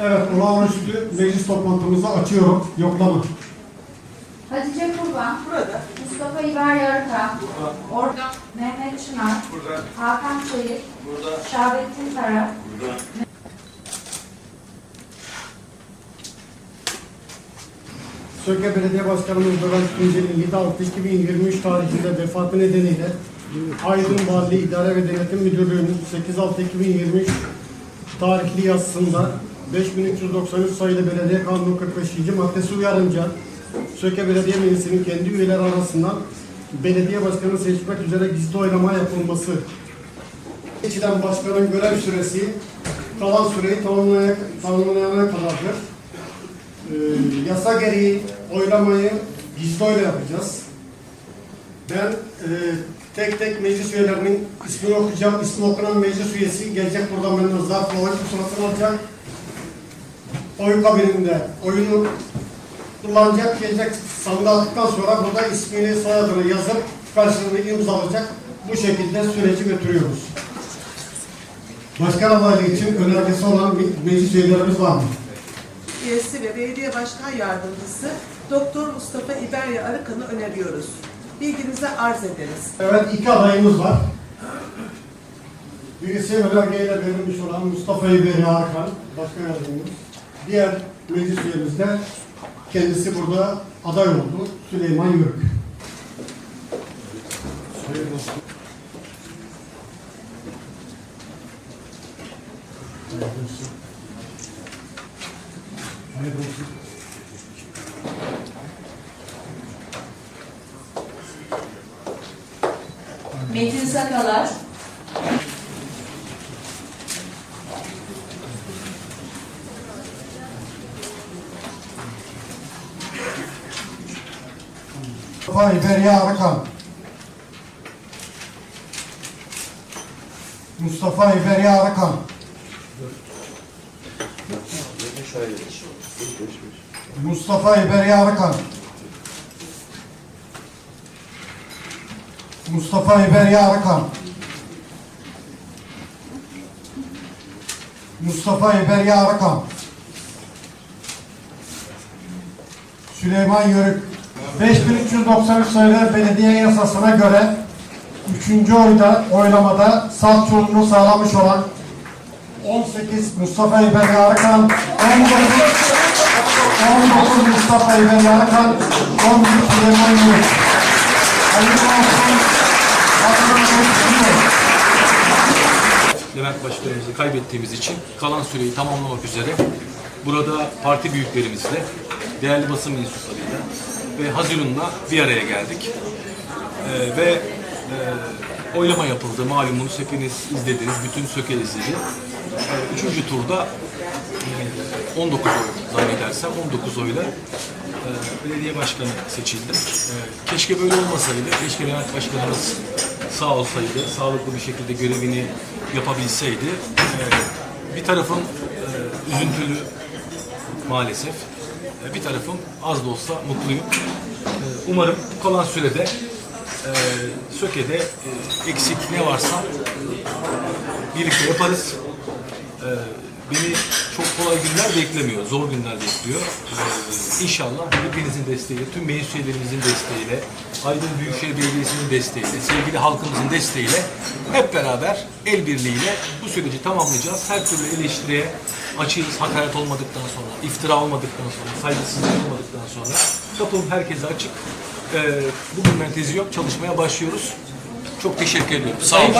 Evet, olağanüstü meclis toplantımızı açıyorum. Yoklama. Hatice Kurban. Burada. Mustafa İber Yarıkan. Orada. Mehmet Çınar. Burada. Hakan Çelik. Burada. Şahabettin Kara. Söke Belediye Başkanımız Bülent Tuncel'in 7 Ağustos 2023 tarihinde vefatı nedeniyle Aydın Valiliği İdare ve Denetim Müdürlüğü'nün 8 Ağustos 2023 tarihli yazısında 5393 sayılı Belediye Kanunu 45. maddesi uyarınca Söke Belediye Meclisi'nin kendi üyeleri arasından belediye başkanı seçmek üzere gizli oylama yapılması seçilen başkanın görev süresi kalan süreyi tamamlaya- tamamlayana kadardır. Ee, yasa gereği oylamayı gizli oyla yapacağız. Ben e, tek tek meclis üyelerinin ismini okuyacağım. İsmi okunan meclis üyesi gelecek buradan benden zarfla oy pusulasını alacak. Oy kabininde oyunu kullanacak, gelecek sandığı attıktan sonra burada ismini, soyadını yazıp karşılığını imzalayacak. Bu şekilde süreci götürüyoruz. Başkan adaylığı için önergesi olan me- meclis üyelerimiz var mı? üyesi ve belediye başkan yardımcısı Doktor Mustafa İberya Arıkan'ı öneriyoruz. Bilginize arz ederiz. Evet iki adayımız var. Birisi önergeyle verilmiş olan Mustafa İberi Hakan, başkan yardımcımız. Diğer meclis üyemiz de kendisi burada aday oldu. Süleyman Yörük. Metin Sakalar, Mustafa İberi Arıkan. Mustafa İberi Arıkan. Mustafa İberi Arıkan. Mustafa İberi Arıkan. Mustafa İberi Arıkan. Süleyman Yörük. 5393 sayılı belediye yasasına göre üçüncü oyda oylamada salt çoğunluğu sağlamış olan 18 Mustafa İber Yarıkan 19 19 Mustafa İber Yarıkan 11 Süleyman Yörük. Hayırlı. Levent Başkanımızı kaybettiğimiz için kalan süreyi tamamlamak üzere burada parti büyüklerimizle, değerli basın mensuplarıyla ve Haziran'la bir araya geldik. Ee, ve e, oylama yapıldı. Malumunuz hepiniz izlediniz, bütün Söke izledi. Ee, üçüncü turda e, 19 oy zannedersem 19 oyla e, belediye başkanı seçildi. E, keşke böyle olmasaydı. Keşke Levent Başkanımız sağ olsaydı, sağlıklı bir şekilde görevini yapabilseydi. E, bir tarafım e, üzüntülü maalesef. E, bir tarafım az da olsa mutluyum. E, umarım kalan sürede e, Söke'de e, eksik ne varsa birlikte yaparız. Ee, beni çok kolay günler beklemiyor, zor günler bekliyor. Ee, inşallah hepinizin desteğiyle, tüm meclis üyelerimizin desteğiyle, Aydın Büyükşehir Belediyesi'nin desteğiyle, sevgili halkımızın desteğiyle hep beraber el birliğiyle bu süreci tamamlayacağız. Her türlü eleştiriye açığız, hakaret olmadıktan sonra, iftira olmadıktan sonra, saygısızlık olmadıktan sonra. Kapım herkese açık. Ee, bugün tezi yok, çalışmaya başlıyoruz. Çok teşekkür ediyorum. Sağ olun.